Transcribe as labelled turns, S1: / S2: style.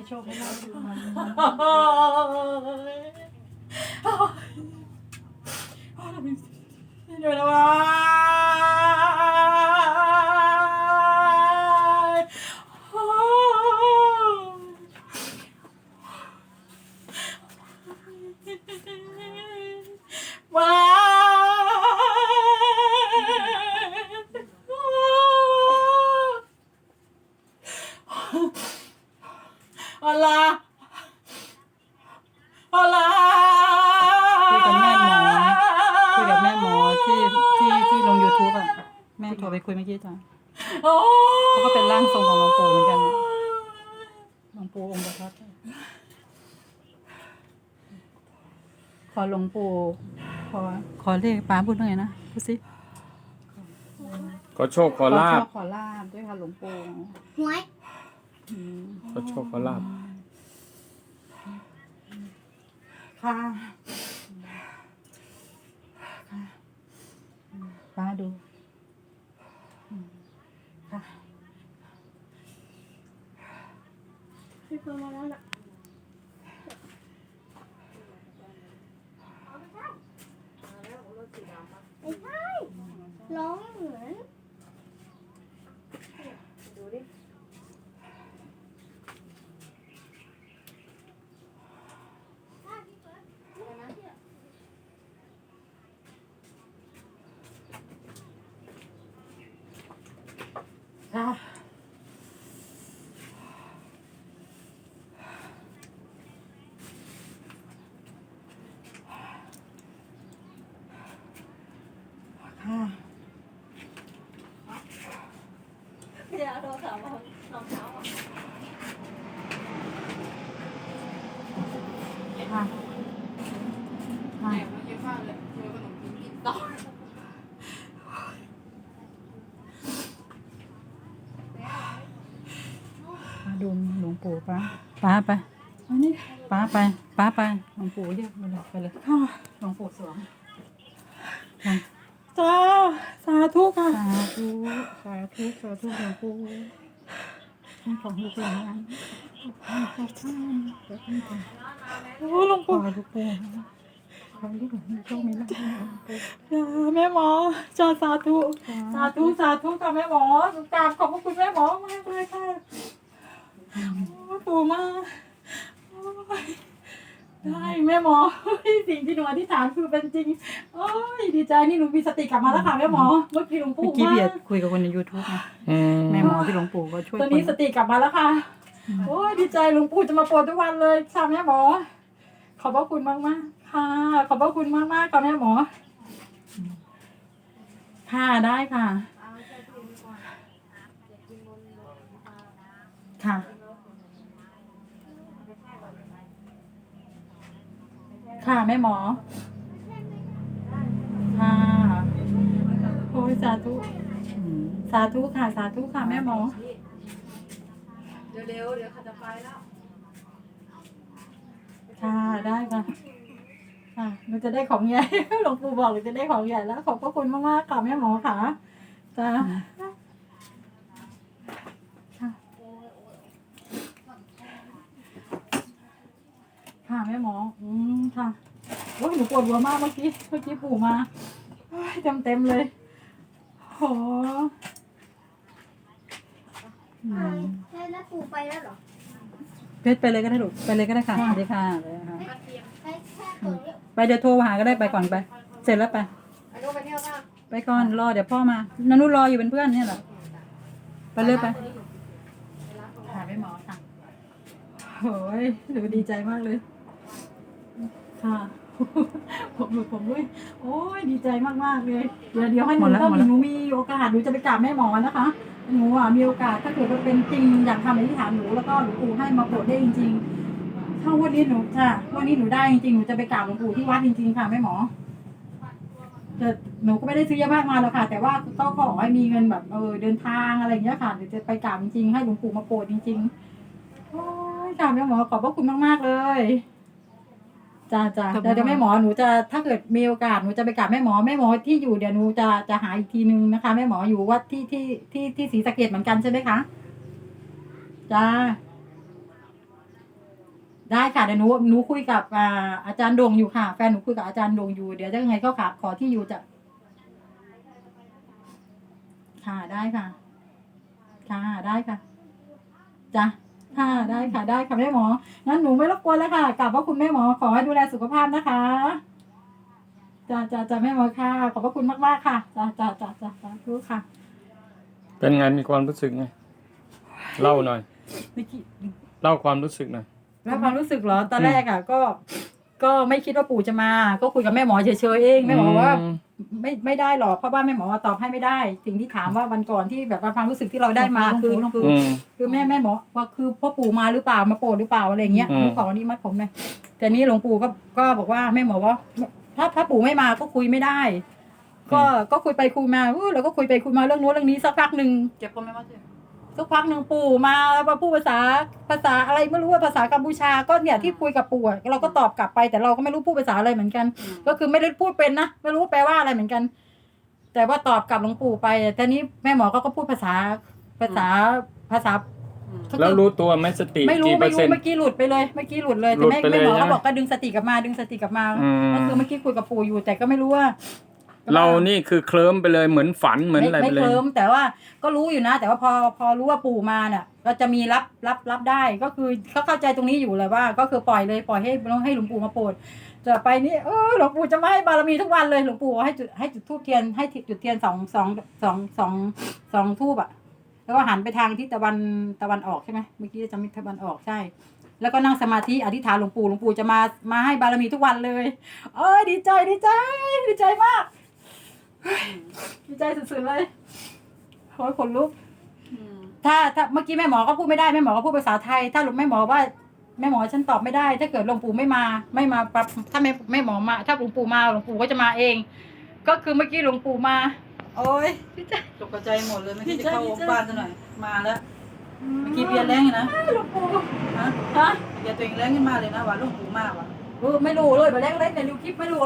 S1: เดี๋ยวนะวะว้อะไรอะไร
S2: คุยกับแม่หมอคุยกับแม่หมอที่ที่ที่ลง YouTube อะ แม่โทรไปคุยเมื่อกี้จ้ะ
S1: โอ้
S2: เขาก็เป็นร่างทรงของหลวงปู่เหมือนกันนะหลวงปู่องค์ประทับขอหลวงปู่ขอขอเลขป้าพูดหน่อยนะพูดสิ
S3: ขอโชคขอลาบ
S2: ขอลาบด้วยค่ะหลวงปู่
S4: หวย
S2: อืม
S3: ขอโชคขอลาบ
S2: ค่ะค่ะป้าดูค่ะ
S4: พี่เพิ่มมาแล้วน่ะไม่ใช่ร้องเหมือน
S2: นะ
S4: เดี๋ยวโทรศัพท์มาลองเท้าอะ
S2: ค่ะค่ะมา ดูหลวงปู่ป้าป้าไป
S1: อันนี้
S2: ป้าไปป้าไปหลวงปู่เรียกไปเลยไปเลย
S1: ค่ะ
S2: หลวงปู่สวงค่ะ
S1: จ้าสาธุค่ะ
S2: สาธุสาธุสาธุหลวงปู่ให้ของลูกหลานให้ขอท่านขอท่านขอ
S1: โอ้หลวง
S2: ขอ
S1: ปู่
S2: ลูกปู่ขอลูกหลานมีโชคมีลาภหลวงปู่
S1: จ้าแม่หมอจ้าสาธุ สาธุสาธุค่ะแม่หมอกราบขอบพระคุณแม่หมอมากเลยค่ะโอ้ ปู่มากโอ้ยได้แม่หมอเฮ้ยสิ่งที่หนูอธิษฐานคือเป็นจริงโอ้ยดีใจนี่หนูมีสติกลับมาแล้วค่ะแม่หมอเมื่อกี้หลวง
S2: เมื่
S1: ปู่
S2: อกี้
S1: มา
S2: เบียดคุยกับคนใน YouTube ไง
S3: อืม
S2: แม่หมอที่หลวงปู่ก็ช่วย
S1: ตอนนี้
S2: ค
S1: สติกลับมาแล้วค่ะโอ้ยดีใจหลวงปู่จะมาโปรดทุกวันเลยค่ะแม่หมอ ขอบพระคุณมากมากๆค่ะ ขอบพระคุณมากมากๆค่ะแม่หมอ ค่ะได้ค่ะ ค่ะ ค่ะแม่หมอ ค่ะโอ้ยสาธุ
S2: อืม
S1: สาธุค่ะ สาธุค่ะแม่หมอ
S5: เร็วๆเดี๋ยวเขาจะไปแล้ว
S1: ค่ะได้ค่ะค่ะหนูจะได้ของใหญ่หลวงปู่บอกหนูจะได้ของใหญ่แล้ว ขอบพระคุณมากๆค่ะแม่หมอค่ะจ้า ค่ะแม่หมอ อืมค่ะโอ้ยหนูปวดหัวมากเมื่อกี้ เมื่อกี้ปู่มาเต็มเต็มๆเลยโห
S2: อืม
S4: แล้วปู่ไปแล้วเหรอ
S2: เพชรไปเลยก็ได้ลูกไปเลยก็ได้ค่ะสวัสดีค่ะไปค่ะ
S4: ไปแค่ตัวเดียว
S2: ไปเดี๋ยวโทรหาก็ได้ไปก่อนไป เสร็จแล้วไป
S5: ไปดูไปเที่ยวบ้าง
S2: ไปก่อนรอเดี๋ยวพ่อมานานุรออยู่เป็นเพื่อนเนี่ยแหละไปเลยไป
S1: ค่ะแม่หมอค่ะโอ้ยหนูดีใจมากเลย ค่ะ ผมหลุดผมด้วย โอ้ยดีใจมากมากๆเลย เดี๋ยวเดี๋ยวให้ห
S2: หม
S1: นู
S2: ดแล้ว
S1: ถ้า
S2: หมดแล้ว
S1: หนูมีโอกาสหนูจะไปกราบแม่หมอนะคะ หนูอะมีโอกาสถ้าเกิดว่าเป็นจริงอยากทำอธิษฐานหนูแล้วก็หลวงปู่ให้มาโปรดได้จริงๆถ้าวันนี้หนูค่ะวันนี้หนูได้จริงๆหนูจะไปกราบหลวงปู่ที่วัดจริงๆค่ะแม่หมอแต่หนูก็ไม่ได้ซื้อเยอะมากมายหรอกค่ะ แต่ว่าก็ขอให้มีเงินแบบเออเดินทางอะไรอย่างเงี้ยค่ะเดี๋ยวจะไปกราบจริงๆให้หลวงปู่มาโปรดจริงๆโอ้ยกราบแม่หมอขอบพระคุณมากๆเลย จ้าจ้า
S2: ขอบคุณ
S1: เดี๋ยวเดี๋ยวแม่หมอหนูจะถ้าเกิดมีโอกาสหนูจะไปกราบแม่หมอแม่หมอที่อยู่เดี๋ยวหนูจะจะหาอีกทีนึงนะคะ แม่หมออยู่วัดที่ที่ที่ที่ศรีสะเกดเหมือนกันใช่ไหมคะจ้าได้ค่ะเดี๋ยวหนูหนูคุยกับอ่าอาจารย์ดวงอยู่ค่ะ แฟนหนูคุยกับอาจารย์ดวงอยู่เดี๋ยวจะยังไงก็ขาขอที่อยู่จะ ค่ะได้ค่ะ ค่ะได้ค่ะจ้ะ ค่ะ ได้ค่ะ ได้ค่ะแม่หมอ งั้นหนูไม่รบกวนแล้วค่ะกลับว่าคุณแม่หมอ ขอให้ดูแลสุขภาพนะคะจ้าจ้าจ้าแม่หมอค่ะ ขอบพระคุณมากมากๆค่ะจ้าจ้าจ้าจ้าจ้าทุกค่ะ
S3: เป็นไงมีความรู้สึกไงเล่าหน่อย
S1: เมื่อกี้
S3: เล่าความรู้สึกหน่อย
S1: แล้วความรู้สึกเหรอ ตอนแรกอะ ก็ ก็ไม่คิดว่าปู่จะมา ก็คุยกับแม่หมอเฉยๆเอง แม่หมอบอกว่า
S3: อืม
S1: ไม่ไม่ได้หรอกเพราะว่าแม่หมอตอบให้ไม่ได้ สิ่งที่ถามว่าวันก่อนที่แบบว่าความรู้สึกที่เราได้มาคือคือ
S3: อืม
S1: คือแม่แม่หมอว่าคือพ่อปู่มาหรือเปล่ามาโปรดหรือเปล่าอะไรอย่างเงี้ย
S3: อืม
S1: หนูขออนี้มัดผมเลยแต่นี้หลวงปู่ก็ก็บอกว่าแม่หมอว่า ถ้าถ้าปู่ไม่มาก็คุยไม่ได้ ก็ก็คุยไปคุยมาอู้เราก็คุยไปคุยมาเรื่องโน้นเรื่องนี้สักพักหนึ่ง
S2: เจ็บก็ไม่ว่าเจ็บ
S1: สักพักหนึ่งปู่มามาพูดภาษาภาษาอะไรไม่รู้ว่าภาษากัมพูชาก็เนี่ยที่คุยกับปู่อะเราก็ตอบกลับไปแต่เราก็ไม่รู้พูดภาษาอะไรเหมือนกัน ก็คือไม่ได้พูดเป็นนะไม่รู้ว่าแปลว่าอะไรเหมือนกัน แต่ว่าตอบกลับหลวงปู่ไปแต่นี้แม่หมอก็ก็พูดภาษาภาษาภาษา
S3: แล้วรู้ตัวไหมสติ
S1: ไม่รู้
S3: กี่เปอ
S1: ไม่
S3: ร์เซ็
S1: รู้
S3: นต์
S1: เมื่อกี้หลุดไปเลยเมื่อกี้หลุดเลย
S3: ห
S1: แต่
S3: ลุด
S1: แม่
S3: ไปเลย
S1: แม่หมอ
S3: ใช่
S1: เขา
S3: ไหม
S1: บอกก็ดึงสติกลับมาดึงสติกลับมา
S3: อืม
S1: ก็คือเมื่อกี้คุยกับปู่อยู่แต่ก็ไม่รู้ว่า
S3: เรานี่คือเคลิ้มไปเลยเหมือนฝันเหมือนอะไร
S1: ไม่
S3: ไปเลย
S1: เคลิ้มแต่ว่าก็รู้อยู่นะ แต่ว่าพอพอรู้ว่าปู่มาเนี่ยก็จะมีรับรับรับได้ก็คือเขาเข้าใจตรงนี้อยู่เลยว่า ก็คือปล่อยเลยปล่อยให้ให้หลวงปู่มาโปรดจะไปนี่เออหลวงปู่จะมาให้บารมีทุกวันเลยหลวงปู่ให้จุดให้จุดทูบเทียนให้จุดเทียนสองสองสองสองสองทูบอะแล้วก็หันไปทางทิศตะวันตะวันออกใช่ไหมเมื่อกี้จะมีตะวันออกใช่ แล้วก็นั่งสมาธิอธิษฐานหลวงปู่หลวงปู่จะมามาให้บารมีทุกวันเลย เอ้ยดีใจดีใจดีใจมากเฮ้ยดี ใจสุดๆเลยโอ้ยขนลุกถ้าถ้าเมื่อกี้แม่หมอก็พูดไม่ได้แม่หมอก็พูดภาษาไทย ถ้าหลวงแม่หมอว่าแม่หมอฉันตอบไม่ได้ ถ้าเกิดหลวงปู่ไม่มา ไม่มาปรับถ้าแม่แม่หมอมา ถ้าหลวงปู่มาหลวงปู่ก็จะมาเอง ก็คือเมื่อกี้หลวงปู่มา โอ้ยดีใจ
S2: ตกใจหมดเลยไม่คิด
S1: ดี
S2: จะ
S1: ใจ
S2: เข้า
S1: ดีใจ
S2: บ้านซะหน่อย มาแล้วเมื่อกี้เบียร์แรงอยู่นะ
S1: หลวงปู่
S2: ฮะ
S1: ฮะ
S2: เบียร์ตัวเองแรงขึ้นมาเลยนะว่าลุงปู่มากว่ะ
S1: เออไม่รู้เลยมาแรกเล่นในดูคลิปไม่รู้